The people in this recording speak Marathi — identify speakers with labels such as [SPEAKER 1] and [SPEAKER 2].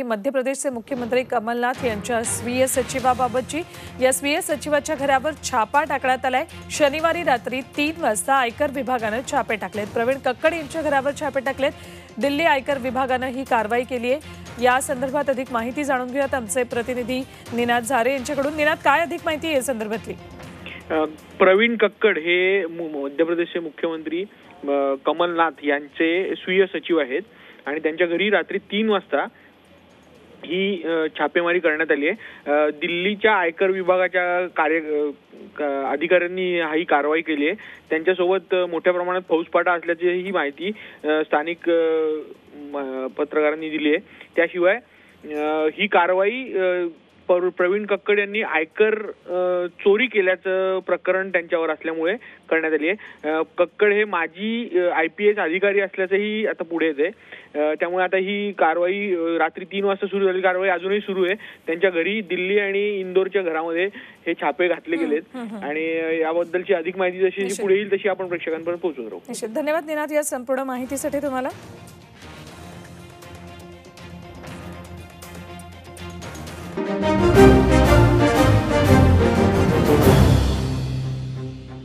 [SPEAKER 1] ही मध्य प्रदेशचे मुख्यमंत्री कमलनाथ यांच्या स्वीय सचिवाबाबतची. या स्वीय सचिवाच्या घरावर छापा टाकण्यात आलाय. शनिवारी रात्री तीन वाजता आयकर विभागानं छापे टाकलेत. प्रवीण कक्कड यांच्या घरावर छापे टाकलेत. दिल्ली आयकर विभागानं ही कारवाई केली आहे या संदर्भात अधिक माहिती जाणून घेऊयात आमचे प्रतिनिधी निनाद झारे यांच्याकडून. निनाद काय अधिक माहिती आहे या संदर्भातली?
[SPEAKER 2] प्रवीण कक्कड हे मध्य प्रदेशचे मुख्यमंत्री कमलनाथ यांचे स्वीय सचिव आहेत. आणि त्यांच्या घरी रात्री तीन वाजता ही छापेमारी करण्यात आली आहे. दिल्लीच्या आयकर विभागाच्या कार्य अधिकाऱ्यांनी ही कारवाई केली आहे. त्यांच्यासोबत मोठ्या प्रमाणात फौजफाटा असल्याची ही माहिती स्थानिक म- पत्रकारांनी दिली आहे. त्याशिवाय ही कारवाई प्रवीण कक्कड यांनी आयकर चोरी केल्याचं प्रकरण त्यांच्यावर असल्यामुळे करण्यात आली आहे कक्कड हे माजी आय पी एस अधिकारी असल्याचंही आता पुढे येते त्यामुळे आता ही कारवाई रात्री तीन वाजता सुरू झाली. कारवाई अजूनही सुरू आहे. त्यांच्या घरी दिल्ली आणि इंदोरच्या घरामध्ये हे छापे घातले गेलेत. आणि याबद्दलची अधिक माहिती जशी पुढे येईल तशी आपण प्रेक्षकांपर्यंत पोहोचवत राहू
[SPEAKER 1] धन्यवाद निनाद या संपूर्ण माहितीसाठी तुम्हाला.